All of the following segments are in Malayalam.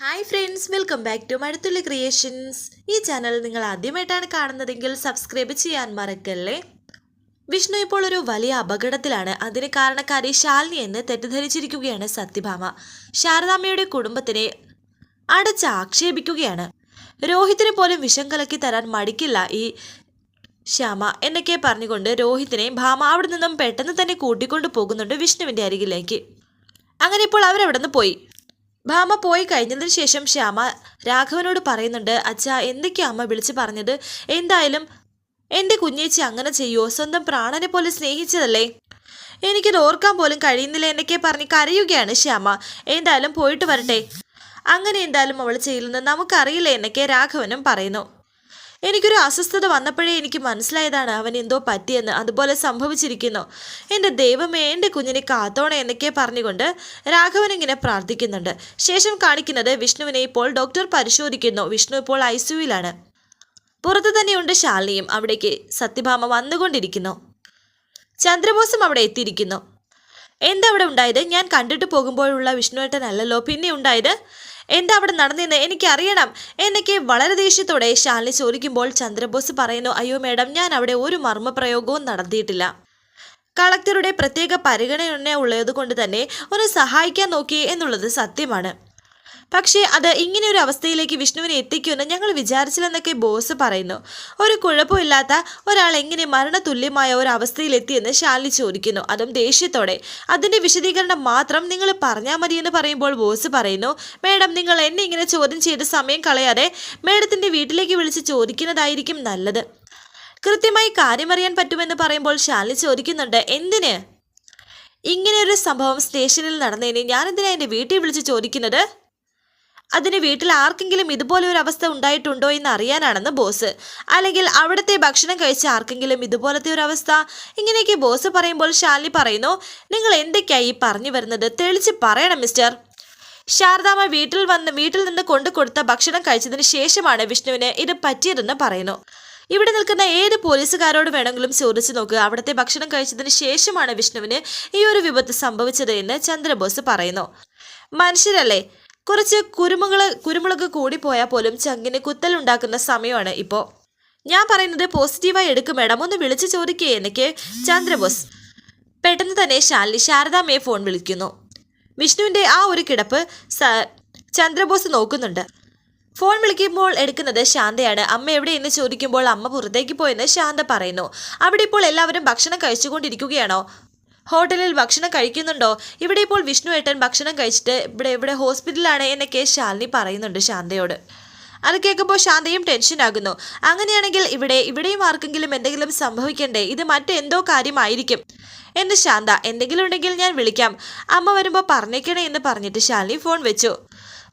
Hi friends welcome back to Mazhathulli creations ഈ ചാനൽ നിങ്ങൾ ആദ്യമായിട്ടാണ് കാണുന്നതെങ്കിൽ സബ്സ്ക്രൈബ് ചെയ്യാൻ മറക്കല്ലേ? വിഷ്ണു ഇപ്പോൾ ഒരു വലിയ അപകടത്തിലാണ്. അതിന് കാരണക്കാരി ശാലിനി എന്ന് തെറ്റിദ്ധരിച്ചിരിക്കുകയാണ് സത്യഭാമ. ശാരദാമ്മയുടെ കുടുംബത്തിനെ അടച്ച് ആക്ഷേപിക്കുകയാണ്. രോഹിത്തിന് പോലും വിഷം കലക്കി തരാൻ മടിക്കില്ല ഈ ശ്യാമ എന്നൊക്കെ പറഞ്ഞുകൊണ്ട് രോഹിത്തിനെ ഭാമ അവിടെ നിന്നും പെട്ടെന്ന് തന്നെ കൂട്ടിക്കൊണ്ടു പോകുന്നുണ്ട് വിഷ്ണുവിന്റെ അരികിലേക്ക്. അങ്ങനെ ഇപ്പോൾ അവരവിടെ നിന്ന് പോയി. ഭാമ പോയി കഴിഞ്ഞതിന് ശേഷം ശ്യാമ രാഘവനോട് പറയുന്നുണ്ട് അച്ഛാ എന്തൊക്കെയാ അമ്മ വിളിച്ചു പറഞ്ഞത്? എന്തായാലും എന്റെ കുഞ്ഞേച്ചി അങ്ങനെ ചെയ്യുമോ സ്വന്തം പ്രാണനെ പോലെ സ്നേഹിച്ചതല്ലേ? എനിക്കത് ഓർക്കാൻ പോലും കഴിയുന്നില്ല എന്നൊക്കെ പറഞ്ഞ് കരയുകയാണ് ശ്യാമ. എന്തായാലും പോയിട്ട് വരട്ടെ. അങ്ങനെ എന്തായാലും അവൾ ചെയ്യില്ലെന്ന് നമുക്കറിയില്ല എന്നൊക്കെ രാഘവനും പറയുന്നു. എനിക്കൊരു അസ്വസ്ഥത വന്നപ്പോഴേ എനിക്ക് മനസ്സിലായതാണ് അവൻ എന്തോ പറ്റിയെന്ന് അതുപോലെ സംഭവിച്ചിരിക്കുന്നു. എന്റെ ദൈവമേ എന്റെ കുഞ്ഞിനെ കാത്തോണേ എന്നൊക്കെ പറഞ്ഞുകൊണ്ട് രാഘവൻ ഇങ്ങനെ പ്രാർത്ഥിക്കുന്നുണ്ട്. ശേഷം കാണിക്കുന്നത് വിഷ്ണുവിനെ ഇപ്പോൾ ഡോക്ടർ പരിശോധിക്കുന്നു. വിഷ്ണു ഇപ്പോൾ ഐ സിയുയിലാണ് പുറത്തു തന്നെയുണ്ട് ശാലിനിയും. അവിടേക്ക് സത്യഭാമ വന്നുകൊണ്ടിരിക്കുന്നു. ചന്ദ്രബോസും അവിടെ എത്തിയിരിക്കുന്നു. എന്താ അവിടെ ഉണ്ടായത്? ഞാൻ കണ്ടിട്ട് പോകുമ്പോഴുള്ള വിഷ്ണുവേട്ടനല്ലല്ലോ. പിന്നെ ഉണ്ടായത്? എന്താ അവിടെ നടന്നതെന്ന് എനിക്ക് അറിയണം എന്നൊക്കെ വളരെ ദേഷ്യത്തോടെ ശാലിനി ചോദിക്കുമ്പോൾ ചന്ദ്രബോസ് പറയുന്നു അയ്യോ മേഡം ഞാൻ അവിടെ ഒരു മർമ്മപ്രയോഗവും നടത്തിയിട്ടില്ല. കളക്ടറുടെ പ്രത്യേക പരിഗണന ഉള്ളത് കൊണ്ട് തന്നെ ഒന്ന് സഹായിക്കാൻ നോക്കി എന്നുള്ളത് സത്യമാണ്. പക്ഷേ അത് ഇങ്ങനെ ഒരു അവസ്ഥയിലേക്ക് വിഷ്ണുവിനെ എത്തിക്കുമെന്ന് ഞങ്ങൾ വിചാരിച്ചില്ലെന്നൊക്കെ ബോസ് പറയുന്നു. ഒരു കുഴപ്പമില്ലാത്ത ഒരാൾ എങ്ങനെ മരണതുല്യമായ ഒരു അവസ്ഥയിലെത്തിയെന്ന് ശാലി ചോദിക്കുന്നു. അതും ദേഷ്യത്തോടെ. അതിന്റെ വിശദീകരണം മാത്രം നിങ്ങൾ പറഞ്ഞാൽ മതിയെന്ന് പറയുമ്പോൾ ബോസ് പറയുന്നു മേഡം നിങ്ങൾ എന്നെ ഇങ്ങനെ ചോദ്യം ചെയ്ത് സമയം കളയാതെ മേഡത്തിന്റെ വീട്ടിലേക്ക് വിളിച്ച് ചോദിക്കുന്നതായിരിക്കും നല്ലത്. കൃത്യമായി കാര്യമറിയാൻ പറ്റുമെന്ന് പറയുമ്പോൾ ശാലി ചോദിക്കുന്നുണ്ട് എന്തിന്? ഇങ്ങനെ ഒരു സംഭവം സ്റ്റേഷനിൽ നടന്നതിന് ഞാനെന്തിനാ എന്റെ വീട്ടിൽ വിളിച്ച് ചോദിക്കുന്നത്? അതിന് വീട്ടിൽ ആർക്കെങ്കിലും ഇതുപോലെ ഒരു അവസ്ഥ ഉണ്ടായിട്ടുണ്ടോ എന്ന് അറിയാനാണെന്ന് ബോസ്. അല്ലെങ്കിൽ അവിടുത്തെ ഭക്ഷണം കഴിച്ച ആർക്കെങ്കിലും ഇതുപോലത്തെ ഒരു അവസ്ഥ? ഇങ്ങനെയൊക്കെ ബോസ് പറയുമ്പോൾ ശാലിനി പറയുന്നു നിങ്ങൾ എന്തൊക്കെയായി പറഞ്ഞു വരുന്നത്? തെളിച്ച് പറയണം മിസ്റ്റർ. ശാരദാമ്മ വീട്ടിൽ വന്ന് വീട്ടിൽ നിന്ന് കൊണ്ടു കൊടുത്ത ഭക്ഷണം കഴിച്ചതിന് ശേഷമാണ് വിഷ്ണുവിന് ഇത് പറ്റിയതെന്ന് പറയുന്നു. ഇവിടെ നിൽക്കുന്ന ഏത് പോലീസുകാരോട് വേണമെങ്കിലും ചോദിച്ചു നോക്കുക അവിടുത്തെ ഭക്ഷണം കഴിച്ചതിന് ശേഷമാണ് വിഷ്ണുവിന് ഈ ഒരു വിപത്ത് സംഭവിച്ചത് എന്ന് ചന്ദ്രബോസ് പറയുന്നു. മനുഷ്യരല്ലേ? കുറച്ച് കുരുമുളക് കുരുമുളക് കൂടിപ്പോയാൽ പോലും ചങ്കിന് കുത്തലുണ്ടാക്കുന്ന സമയമാണ് ഇപ്പോൾ ഞാൻ പറയുന്നത് പോസിറ്റീവായി എടുക്കും മേഡം. ഒന്ന് വിളിച്ചു ചോദിക്കേ എനിക്ക്. ചന്ദ്രബോസ്. പെട്ടെന്ന് തന്നെ ശാലിനി ശാരദാമ്മയെ ഫോൺ വിളിക്കുന്നു. വിഷ്ണുവിന്റെ ആ ഒരു കിടപ്പ് ചന്ദ്രബോസ് നോക്കുന്നുണ്ട്. ഫോൺ വിളിക്കുമ്പോൾ എടുക്കുന്നത് ശാന്തയാണ്. അമ്മ എവിടെ എന്ന് ചോദിക്കുമ്പോൾ അമ്മ പുറത്തേക്ക് പോയെന്ന് ശാന്ത പറയുന്നു. അവിടെ ഇപ്പോൾ എല്ലാവരും ഭക്ഷണം കഴിച്ചുകൊണ്ടിരിക്കുകയാണോ? ഹോട്ടലിൽ ഭക്ഷണം കഴിക്കുന്നുണ്ടോ? ഇവിടെ ഇപ്പോൾ വിഷ്ണു ഏട്ടൻ ഭക്ഷണം കഴിച്ചിട്ട് ഇവിടെ ഇവിടെ ഹോസ്പിറ്റലിലാണ് എന്നൊക്കെ ശാലിനി പറയുന്നുണ്ട് ശാന്തയോട്. അത് കേൾക്കുമ്പോൾ ശാന്തയും ടെൻഷനാകുന്നു അങ്ങനെയാണെങ്കിൽ ഇവിടെ ഇവിടെയും ആർക്കെങ്കിലും എന്തെങ്കിലും സംഭവിക്കണ്ടേ? ഇത് മറ്റെന്തോ കാര്യമായിരിക്കും. എന്ന് ശാന്ത എന്തെങ്കിലും ഉണ്ടെങ്കിൽ ഞാൻ വിളിക്കാം. അമ്മ വരുമ്പോൾ പറഞ്ഞേക്കണേ എന്ന് പറഞ്ഞിട്ട് ശാലിനി ഫോൺ വെച്ചു.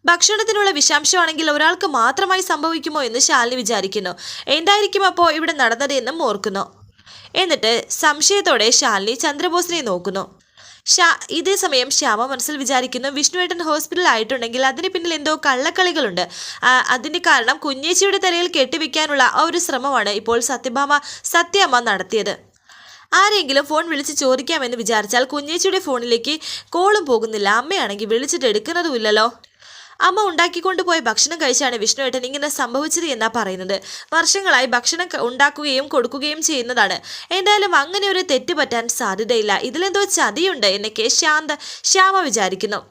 ഭക്ഷണത്തിനുള്ള വിഷാംശമാണെങ്കിൽ ഒരാൾക്ക് മാത്രമായി സംഭവിക്കുമോ എന്ന് ശാലിനി വിചാരിക്കുന്നു. എന്തായിരിക്കും അപ്പോൾ ഇവിടെ നടന്നത് എന്നും ഓർക്കുന്നു. എന്നിട്ട് സംശയത്തോടെ ശാലിനി ചന്ദ്രബോസിനെ നോക്കുന്നു. ഷാ ഇതേ സമയം ശ്യാമ മനസ്സിൽ വിചാരിക്കുന്നു വിഷ്ണുവേട്ടൻ ഹോസ്പിറ്റലിൽ ആയിട്ടുണ്ടെങ്കിൽ അതിന് പിന്നിൽ എന്തോ കള്ളക്കളികളുണ്ട്. അതിന്റെ കാരണം കുഞ്ഞേച്ചിയുടെ തലയിൽ കെട്ടിവെക്കാനുള്ള ആ ഒരു ശ്രമമാണ് ഇപ്പോൾ സത്യഭാമ സത്യമ്മ നടത്തിയത്. ആരെങ്കിലും ഫോൺ വിളിച്ച് ചോദിക്കാമെന്ന് വിചാരിച്ചാൽ കുഞ്ഞേച്ചിയുടെ ഫോണിലേക്ക് കോളും പോകുന്നില്ല. അമ്മയാണെങ്കിൽ വിളിച്ചിട്ട് എടുക്കുന്നതുമില്ലല്ലോ. അമ്മ ഉണ്ടാക്കിക്കൊണ്ടുപോയ ഭക്ഷണം കഴിച്ചാണ് വിഷ്ണുവേട്ടൻ ഇങ്ങനെ സംഭവിച്ചത് എന്നാ പറയുന്നത്. വർഷങ്ങളായി ഭക്ഷണം ഉണ്ടാക്കുകയും കൊടുക്കുകയും ചെയ്യുന്നതാണ്. എന്തായാലും അങ്ങനെ ഒരു തെറ്റ് പറ്റാൻ സാധ്യതയില്ല. ഇതിലെന്തോ ചതിയുണ്ട് എന്നൊക്കെ ശാന്ത ശ്യാമ വിചാരിക്കുന്നു.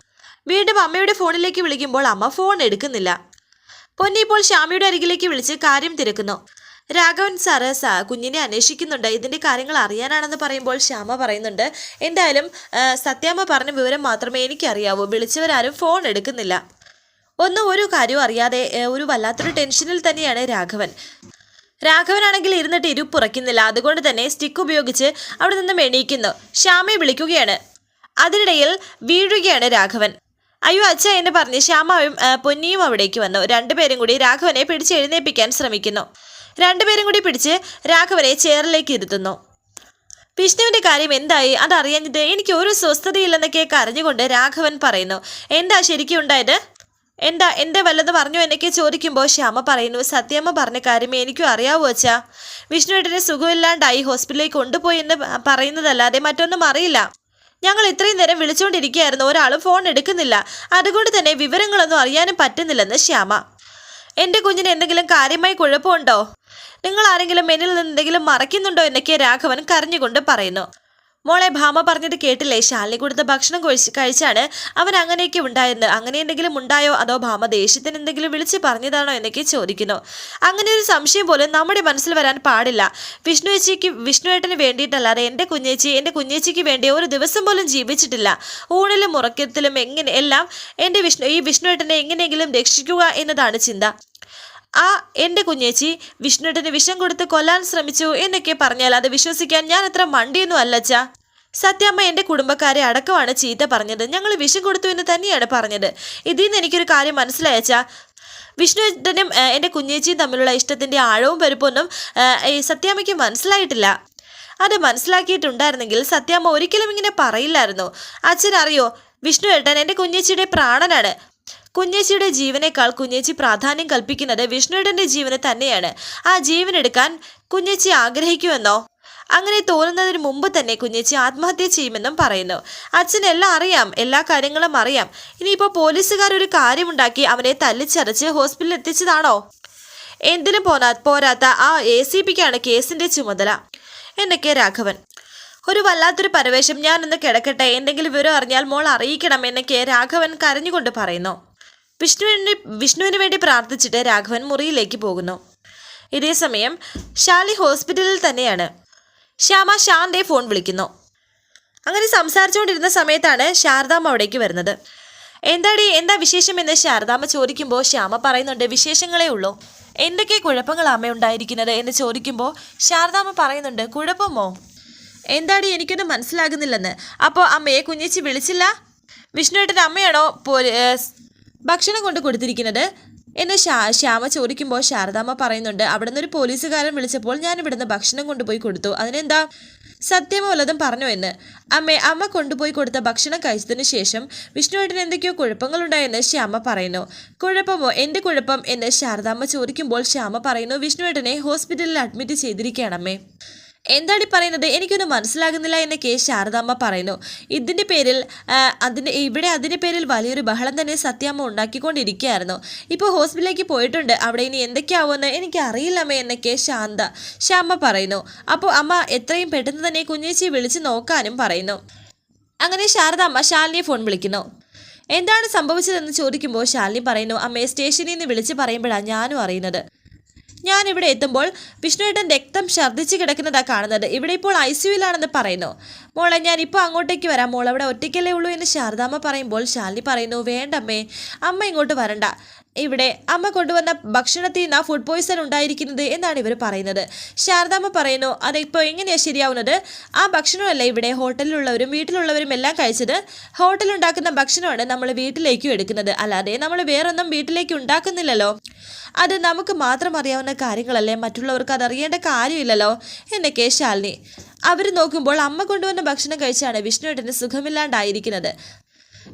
വീണ്ടും അമ്മയുടെ ഫോണിലേക്ക് വിളിക്കുമ്പോൾ അമ്മ ഫോൺ എടുക്കുന്നില്ല. പൊന്നി ഇപ്പോൾ ശ്യാമയുടെ അരികിലേക്ക് വിളിച്ച് കാര്യം തിരക്കുന്നു. രാഘവൻ സാറ് സാ കുഞ്ഞിനെ അന്വേഷിക്കുന്നുണ്ട്. ഇതിന്റെ കാര്യങ്ങൾ അറിയാനാണെന്ന് പറയുമ്പോൾ ശ്യാമ പറയുന്നുണ്ട്. എന്തായാലും സത്യാമ്മ പറഞ്ഞ വിവരം മാത്രമേ എനിക്കറിയാവൂ. വിളിച്ചവരാരും ഫോൺ എടുക്കുന്നില്ല. ഒന്നും ഒരു കാര്യവും അറിയാതെ ഒരു വല്ലാത്തൊരു ടെൻഷനിൽ തന്നെയാണ് രാഘവൻ. രാഘവനാണെങ്കിൽ ഇരുന്നിട്ട് ഇരുപ്പുറയ്ക്കുന്നില്ല. അതുകൊണ്ട് തന്നെ സ്റ്റിക്ക് ഉപയോഗിച്ച് അവിടെ നിന്നും എണീക്കുന്നു. ശ്യാമയെ വിളിക്കുകയാണ്. അതിനിടയിൽ വീഴുകയാണ് രാഘവൻ. അയ്യോ അച്ഛ എന്ന് പറഞ്ഞ് ശ്യാമാവും പൊന്നിയും അവിടേക്ക് വന്നു. രണ്ടുപേരും കൂടി രാഘവനെ പിടിച്ച് എഴുന്നേൽപ്പിക്കാൻ ശ്രമിക്കുന്നു. രണ്ടുപേരും കൂടി പിടിച്ച് രാഘവനെ ചെയറിലേക്ക് ഇരുത്തുന്നു. വിഷ്ണുവിന്റെ കാര്യം എന്തായി? അതറിയാഞ്ഞത് എനിക്ക് ഒരു സ്വസ്ഥതയില്ലെന്നൊക്കെ കരഞ്ഞുകൊണ്ട് രാഘവൻ പറയുന്നു. എന്താ ശരിക്കും ഉണ്ടായത്? എന്താ എന്റെ വല്ലത് പറഞ്ഞു എന്നൊക്കെ ചോദിക്കുമ്പോൾ ശ്യാമ പറയുന്നു സത്യമ്മ പറഞ്ഞ കാര്യം എനിക്കും അറിയാവോ അച്ഛാ. വിഷ്ണുവേട്ടനെ സുഖമില്ലാണ്ടായി ഹോസ്പിറ്റലിലേക്ക് കൊണ്ടുപോയി എന്ന് പറയുന്നതല്ലാതെ മറ്റൊന്നും അറിയില്ല. ഞങ്ങൾ ഇത്രയും നേരം വിളിച്ചുകൊണ്ടിരിക്കുകയായിരുന്നു ഒരാളും ഫോൺ എടുക്കുന്നില്ല. അതുകൊണ്ട് തന്നെ വിവരങ്ങളൊന്നും അറിയാനും പറ്റുന്നില്ലെന്ന് ശ്യാമ. എന്റെ കുഞ്ഞിന് എന്തെങ്കിലും കാര്യമായി കുഴപ്പമുണ്ടോ? നിങ്ങൾ ആരെങ്കിലും എന്നിൽ നിന്ന് എന്തെങ്കിലും മറയ്ക്കുന്നുണ്ടോ? എന്നൊക്കെ രാഘവൻ കരഞ്ഞുകൊണ്ട് പറയുന്നു. മോളെ ഭാമ പറഞ്ഞത് കേട്ടില്ലേ? ശാലിനി കൊടുത്ത ഭക്ഷണം കഴിച്ച് കഴിച്ചാണ് അവൻ അങ്ങനെയൊക്കെ ഉണ്ടായിരുന്നത്. അങ്ങനെ എന്തെങ്കിലും ഉണ്ടായോ? അതോ ഭാമ ദേഷ്യത്തിന് എന്തെങ്കിലും വിളിച്ച് പറഞ്ഞതാണോ എന്നൊക്കെ ചോദിക്കുന്നു. അങ്ങനെ ഒരു സംശയം പോലും നമ്മുടെ മനസ്സിൽ വരാൻ പാടില്ല. വിഷ്ണു ചേച്ചിക്ക് വിഷ്ണുവേട്ടന് വേണ്ടിയിട്ടല്ലാതെ എന്റെ കുഞ്ഞേച്ചി എന്റെ കുഞ്ഞേച്ചിക്ക് വേണ്ടി ഒരു ദിവസം പോലും ജീവിച്ചിട്ടില്ല. ഊണിലും ഉറക്കത്തിലും എങ്ങനെ എല്ലാം എന്റെ വിഷ്ണു ഈ വിഷ്ണുവേട്ടനെ എങ്ങനെയെങ്കിലും രക്ഷിക്കുക എന്നതാണ് ചിന്ത. ആ എന്റെ കുഞ്ഞേച്ചി വിഷ്ണുട്ടന് വിഷം കൊടുത്ത് കൊല്ലാൻ ശ്രമിച്ചു എന്നൊക്കെ പറഞ്ഞാൽ അത് വിശ്വസിക്കാൻ ഞാൻ അത്ര മണ്ടിയൊന്നും അല്ലച്ച. സത്യാമ്മ എന്റെ കുടുംബക്കാരെ അടക്കമാണ് ചീത്ത പറഞ്ഞത്. ഞങ്ങൾ വിഷം കൊടുത്തു എന്ന് തന്നെയാണ് പറഞ്ഞത്. ഇതിൽ നിന്ന് എനിക്കൊരു കാര്യം മനസ്സിലായച്ചാ വിഷ്ണുട്ടനും എന്റെ കുഞ്ഞേച്ചിയും തമ്മിലുള്ള ഇഷ്ടത്തിന്റെ ആഴവും പരുപ്പൊന്നും സത്യാമ്മയ്ക്ക് മനസ്സിലായിട്ടില്ല. അത് മനസ്സിലാക്കിയിട്ടുണ്ടായിരുന്നെങ്കിൽ സത്യാമ്മ ഒരിക്കലും ഇങ്ങനെ പറയില്ലായിരുന്നു. അച്ഛൻ അറിയോ വിഷ്ണു ഏട്ടൻ എന്റെ കുഞ്ഞേച്ചിയുടെ പ്രാണനാണ്. കുഞ്ഞേച്ചിയുടെ ജീവനേക്കാൾ കുഞ്ഞേച്ചി പ്രാധാന്യം കൽപ്പിക്കുന്നത് വിഷ്ണുവേട്ടന്റെ ജീവന് തന്നെയാണ്. ആ ജീവൻ എടുക്കാൻ കുഞ്ഞേച്ചി ആഗ്രഹിക്കുമെന്നോ? അങ്ങനെ തോന്നുന്നതിന് മുമ്പ് തന്നെ കുഞ്ഞേച്ചി ആത്മഹത്യ ചെയ്യുമെന്നും പറയുന്നു. അച്ഛൻ എല്ലാം അറിയാം എല്ലാ കാര്യങ്ങളും അറിയാം. ഇനിയിപ്പോൾ പോലീസുകാർ ഒരു കാര്യമുണ്ടാക്കി അവനെ തല്ലിച്ചറിച്ച് ഹോസ്പിറ്റലിൽ എത്തിച്ചതാണോ? എന്തിനും പോരാ പോരാത്ത ആ എ സി പിക്കാണ് കേസിന്റെ ചുമതല. എന്നൊക്കെ രാഘവൻ. ഒരു വല്ലാത്തൊരു പരവേശം. ഞാനൊന്ന് കിടക്കട്ടെ എന്തെങ്കിലും വിവരം അറിഞ്ഞാൽ മോൾ അറിയിക്കണം എന്നൊക്കെ രാഘവൻ കരഞ്ഞുകൊണ്ട് പറയുന്നു. വിഷ്ണുവിന് വിഷ്ണുവിന് വേണ്ടി പ്രാർത്ഥിച്ചിട്ട് രാഘവൻ മുറിയിലേക്ക് പോകുന്നു. ഇതേ സമയം ഷാലി ഹോസ്പിറ്റലിൽ തന്നെയാണ്. ശ്യാമ ശാന്തെ ഫോൺ വിളിക്കുന്നു. അങ്ങനെ സംസാരിച്ചുകൊണ്ടിരുന്ന സമയത്താണ് ശാരദാമ്മ അവിടേക്ക് വരുന്നത്. എന്താടി എന്താ വിശേഷം എന്ന് ശാരദാമ്മ ചോദിക്കുമ്പോൾ ശ്യാമ പറയുന്നുണ്ട് വിശേഷങ്ങളേ ഉള്ളൂ. എന്തൊക്കെ കുഴപ്പങ്ങൾ അമ്മ ഉണ്ടായിരിക്കുന്നത്? എന്ന് ചോദിക്കുമ്പോൾ ശാരദാമ്മ പറയുന്നുണ്ട് കുഴപ്പമോ? എന്താടി എനിക്കൊന്നും മനസ്സിലാകുന്നില്ലെന്ന്. അപ്പോൾ അമ്മയെ കുഞ്ഞിച്ച് വിളിച്ചില്ല? വിഷ്ണുവേട്ടന്റെ അമ്മയാണോ ഭക്ഷണം കൊണ്ട് കൊടുത്തിരിക്കുന്നത്. എന്ന് ശ്യാ ശ്യാമ ചോദിക്കുമ്പോൾ ശാരദാമ്മ പറയുന്നുണ്ട് അവിടെ ഒരു പോലീസുകാരൻ വിളിച്ചപ്പോൾ ഞാൻ ഇവിടുന്ന് ഭക്ഷണം കൊണ്ടുപോയി കൊടുത്തു. അതിനെന്താ? സത്യമോ വല്ലതും പറഞ്ഞു എന്ന്. അമ്മേ അമ്മ കൊണ്ടുപോയി കൊടുത്ത ഭക്ഷണം കഴിച്ചതിന് ശേഷം വിഷ്ണുവേട്ടന് എന്തൊക്കെയോ കുഴപ്പങ്ങളുണ്ടായെന്ന് ശ്യാമ പറയുന്നു. കുഴപ്പമോ? എന്റെ കുഴപ്പം? എന്ന് ശാരദാമ്മ ചോദിക്കുമ്പോൾ ശ്യാമ പറയുന്നു വിഷ്ണുവേട്ടനെ ഹോസ്പിറ്റലിൽ അഡ്മിറ്റ് ചെയ്തിരിക്കുകയാണ് അമ്മേ. എന്താണ് പറയുന്നത്? എനിക്കൊന്നും മനസ്സിലാകുന്നില്ല എന്ന് കെ ശാരദാമ്മ പറയുന്നു. ഇതിന്റെ പേരിൽ അതിന് ഇവിടെ അതിന്റെ പേരിൽ വലിയൊരു ബഹളം തന്നെ സത്യാമ്മ ഉണ്ടാക്കിക്കൊണ്ടിരിക്കുകയായിരുന്നു. ഇപ്പോൾ ഹോസ്പിറ്റലിലേക്ക് പോയിട്ടുണ്ട്. അവിടെ ഇനി എന്തൊക്കെയാവുമെന്ന് എനിക്ക് അറിയില്ലമ്മേ കെ ശാന്ത ശ്യാമ പറയുന്നു. അപ്പോൾ അമ്മ എത്രയും പെട്ടെന്ന് തന്നെ കുഞ്ഞേച്ചി വിളിച്ച് നോക്കാനും പറയുന്നു. അങ്ങനെ ശാരദാമ്മ ശാലിനിയെ ഫോൺ വിളിക്കുന്നു. എന്താണ് സംഭവിച്ചതെന്ന് ചോദിക്കുമ്പോൾ ശാലിനി പറയുന്നു അമ്മയെ സ്റ്റേഷനിൽ നിന്ന് വിളിച്ച് പറയുമ്പോഴാണ് ഞാനും അറിയുന്നത്. ഞാൻ ഇവിടെ എത്തുമ്പോൾ വിഷ്ണുവേട്ടൻ രക്തം ഛർദ്ദിച്ച് കിടക്കുന്നതാണ് കാണുന്നത്. ഇവിടെ ഇപ്പോൾ ഐ സിയുലാണെന്ന് പറയുന്നു. മോളെ ഞാൻ ഇപ്പോൾ അങ്ങോട്ടേക്ക് വരാം. മോൾ അവിടെ ഒറ്റയ്ക്കല്ലേ ഉള്ളൂ എന്ന് ശാരദാമ്മ പറയുമ്പോൾ ശാലിനി പറയുന്നു വേണ്ടമ്മേ അമ്മ ഇങ്ങോട്ട് വരണ്ട. ഇവിടെ അമ്മ കൊണ്ടുവന്ന ഭക്ഷണത്തിൽ നിന്ന് ഫുഡ് പോയ്സൺ ഉണ്ടായിരിക്കുന്നത് എന്നാണ് ഇവർ പറയുന്നത്. ശാരദാമ്മ പറയുന്നു അതിപ്പോൾ എങ്ങനെയാണ് ശരിയാവുന്നത്? ആ ഭക്ഷണമല്ല ഇവിടെ ഹോട്ടലിലുള്ളവരും വീട്ടിലുള്ളവരും എല്ലാം കഴിച്ചത്. ഹോട്ടലുണ്ടാക്കുന്ന ഭക്ഷണമാണ് നമ്മൾ വീട്ടിലേക്കും എടുക്കുന്നത്. അല്ലാതെ നമ്മൾ വേറൊന്നും വീട്ടിലേക്ക് ഉണ്ടാക്കുന്നില്ലല്ലോ. അത് നമുക്ക് മാത്രം അറിയാവുന്ന കാര്യങ്ങളല്ലേ? മറ്റുള്ളവർക്ക് അതറിയേണ്ട കാര്യമില്ലല്ലോ. എന്നൊക്കെ ശാലിനി അവർ നോക്കുമ്പോൾ അമ്മ കൊണ്ടുവന്ന ഭക്ഷണം കഴിച്ചാണ് വിഷ്ണുവേട്ടന് സുഖമില്ലാണ്ടായിരിക്കുന്നത്.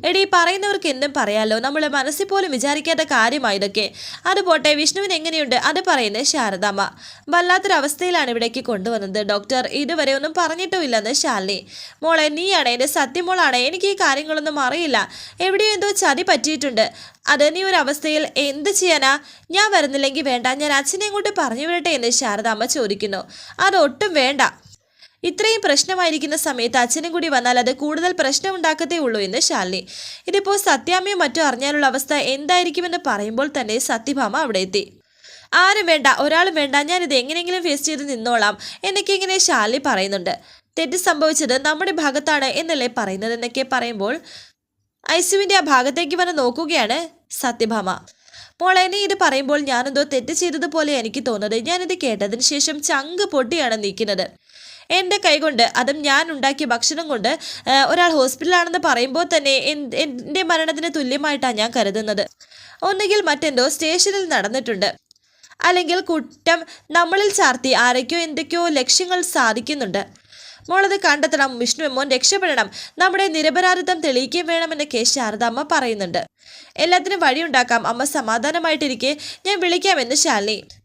എടീ പറയുന്നവർക്ക് എന്തും പറയാലോ. നമ്മൾ മനസ്സിൽ പോലും വിചാരിക്കാത്ത കാര്യമാണ് ഇതൊക്കെ. അത് പോട്ടെ വിഷ്ണുവിന് എങ്ങനെയുണ്ട്? അത് പറയുന്നത് ശാരദാമ്മ. വല്ലാത്തൊരവസ്ഥയിലാണ് ഇവിടേക്ക് കൊണ്ടുവന്നത്. ഡോക്ടർ ഇതുവരെ ഒന്നും പറഞ്ഞിട്ടുമില്ലെന്ന് ശാലിനി. മോളെ നീയാണ് എന്റെ സത്യമോളാണ്. എനിക്ക് ഈ കാര്യങ്ങളൊന്നും അറിയില്ല. എവിടെയോ എന്തോ ചതി പറ്റിയിട്ടുണ്ട്. അത് നീ ഒരു അവസ്ഥയിൽ എന്ത് ചെയ്യാനാ? ഞാൻ വരുന്നില്ലെങ്കിൽ വേണ്ട. ഞാൻ അച്ഛനെ ഇങ്ങോട്ട് പറഞ്ഞു വിടട്ടെ എന്ന് ശാരദാമ്മ ചോദിക്കുന്നു. അതൊട്ടും വേണ്ട. ഇത്രയും പ്രശ്നമായിരിക്കുന്ന സമയത്ത് അച്ഛനും കൂടി വന്നാൽ അത് കൂടുതൽ പ്രശ്നമുണ്ടാക്കത്തേ ഉള്ളൂ എന്ന് ശാലിനി. ഇതിപ്പോൾ സത്യാമ്മയും മറ്റും അറിഞ്ഞാലുള്ള അവസ്ഥ എന്തായിരിക്കുമെന്ന് പറയുമ്പോൾ തന്നെ സത്യഭാമ അവിടെ എത്തി. ആരും വേണ്ട ഒരാളും വേണ്ട ഞാനിത് എങ്ങനെയെങ്കിലും ഫേസ് ചെയ്ത് നിന്നോളാം എന്നൊക്കെ ഇങ്ങനെ ശാലിനി പറയുന്നുണ്ട്. തെറ്റ് സംഭവിച്ചത് നമ്മുടെ ഭാഗത്താണ് എന്നല്ലേ പറയുന്നത് എന്നൊക്കെ പറയുമ്പോൾ ഐസുവിന്റെ ആ ഭാഗത്തേക്ക് വന്ന് നോക്കുകയാണ് സത്യഭാമ. മോളെ നീ ഇത് പറയുമ്പോൾ ഞാനെന്തോ തെറ്റ് ചെയ്തതുപോലെ എനിക്ക് തോന്നുന്നത്. ഞാനിത് കേട്ടതിന് ശേഷം ചങ്ക് പൊട്ടിയാണ് നിൽക്കുന്നത്. എന്റെ കൈകൊണ്ട് അതും ഞാൻ ഉണ്ടാക്കിയ ഭക്ഷണം കൊണ്ട് ഒരാൾ ഹോസ്പിറ്റലാണെന്ന് പറയുമ്പോൾ തന്നെ എൻ- എന്റെ മരണത്തിന് തുല്യമായിട്ടാണ് ഞാൻ കരുതുന്നത്. ഒന്നുകിൽ മറ്റെന്തോ സ്റ്റേഷനിൽ നടന്നിട്ടുണ്ട്. അല്ലെങ്കിൽ കുറ്റം നമ്മളിൽ ചാർത്തി ആരൊക്കെയോ എന്തൊക്കെയോ ലക്ഷ്യങ്ങൾ സാധിക്കുന്നുണ്ട്. മോളത് കണ്ടെത്തണം വിഷ്ണു മോൻ രക്ഷപ്പെടണം നമ്മുടെ നിരപരാധിത്വം തെളിയിക്കുകയും വേണമെന്ന് കെ ശാരദാമ്മ പറയുന്നുണ്ട്. എല്ലാത്തിനും വഴിയുണ്ടാക്കാം അമ്മ സമാധാനമായിട്ടിരിക്കെ ഞാൻ വിളിക്കാമെന്ന് ശാലിനി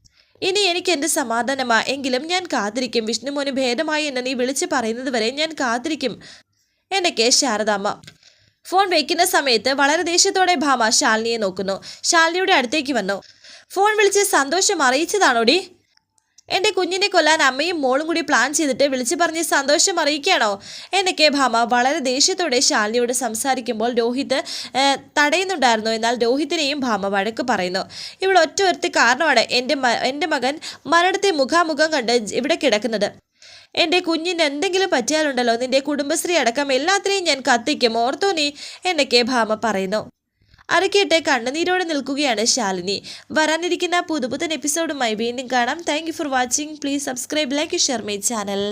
ഇനി എനിക്ക് എന്റെ സമാധാനമാ? എങ്കിലും ഞാൻ കാത്തിരിക്കും. വിഷ്ണുമോന് ഭേദമായി എന്ന് നീ വിളിച്ച് പറയുന്നത് വരെ ഞാൻ കാത്തിരിക്കും. എന്നൊക്കെ ശാരദാമ്മ. ഫോൺ വയ്ക്കുന്ന സമയത്ത് വളരെ ദേഷ്യത്തോടെ ഭാമ ശാലിനിയെ നോക്കുന്നു. ശാലിനിയുടെ അടുത്തേക്ക് വന്നു. ഫോൺ വിളിച്ച് സന്തോഷം അറിയിച്ചതാണോടി? എന്റെ കുഞ്ഞിനെ കൊല്ലാൻ അമ്മയും മോളും കൂടി പ്ലാൻ ചെയ്തിട്ട് വിളിച്ചു പറഞ്ഞ് സന്തോഷം അറിയിക്കുകയാണോ? എന്നൊക്കെ ഭാമ വളരെ ദേഷ്യത്തോടെ ശാലിനിയോട് സംസാരിക്കുമ്പോൾ രോഹിത് തടയുന്നുണ്ടായിരുന്നു. എന്നാൽ രോഹിത്തിനെയും ഭാമ വഴക്ക് പറയുന്നു. ഇവിടെ ഒറ്റ ഒരുത്തി കാരണമാണ് എന്റെ എന്റെ മകൻ മരണത്തെ മുഖാമുഖം കണ്ട് ഇവിടെ കിടക്കുന്നത്. എന്റെ കുഞ്ഞിന് എന്തെങ്കിലും പറ്റിയാലുണ്ടല്ലോ. നിന്റെ കുടുംബശ്രീ അടക്കം എല്ലാത്തിനെയും ഞാൻ കത്തിക്കും. ഓർത്തോ നീ? എന്നൊക്കെ ഭാമ പറയുന്നു. അരക്കേട്ട് കണ്ണുനീരോടെ നിൽക്കുകയാണ് ശാലിനി. വരാനിരിക്കുന്ന പുതുപുത്തൻ എപ്പിസോഡുമായി വീണ്ടും കാണാം. Thank for watching please subscribe like share my channel